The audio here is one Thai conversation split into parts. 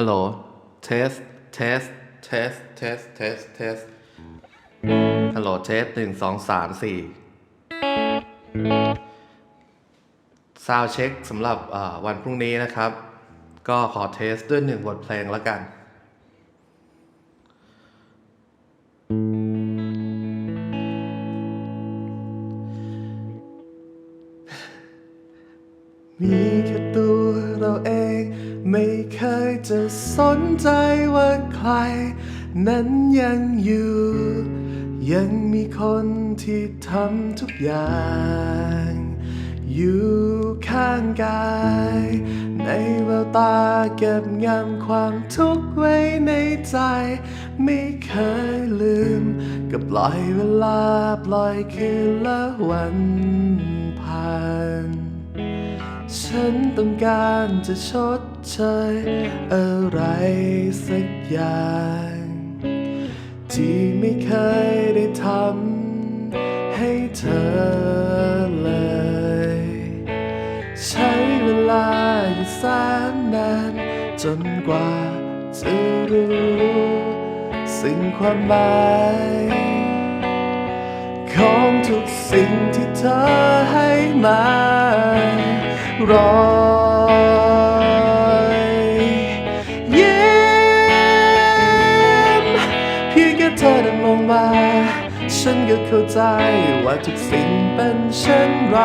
ฮัลโหล เทส เทส เทส เทส เทส เทส ฮัลโหล เทสหนึ่งสองสามสี่ซาวเช็คสำหรับวันพรุ่งนี้นะครับ ก็ขอเทสด้วยหนึ่งบทเพลงแล้วกัน มีแค่ตัวเราเอง ไม่เคยจะสนใจว่าใคร นั้นยังอยู่ ยังมีคนที่ทำทุกอย่าง อยู่ข้างกาย ในแววตาเก็บงำความทุกข์ไว้ในใจ ไม่เคยลืม ก็ปล่อยเวลาปล่อยคืนละวัน ฉันต้องการจะชดเชยอะไรสักอย่าง ที่ไม่เคยได้ทำให้เธอเลย ใช้เวลาอยู่แสนนานจนกว่าจะรู้สิ่งความหมายของทุกสิ่งที่เธอให้มา รอยยิ้มเพียงแค่เธอเดินมองมา ฉันก็เข้าใจว่าทุกสิ่งเป็นเช่นไร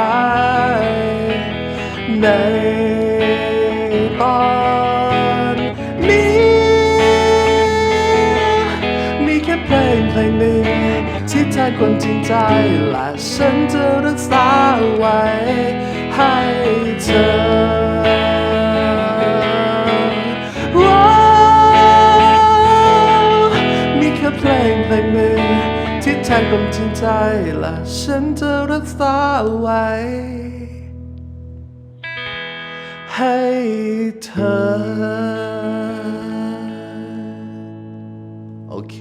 ในตอนนี้มีแค่เพลงเพลงหนึ่ง ที่แทนความจริงใจ และฉันจะรักษาไว้ให้เธอว้ามีแค่เพลงเพลงหนึ่งที่แทนความจริงใจและฉันจะรักษาไว้ ให้เธอ โอเค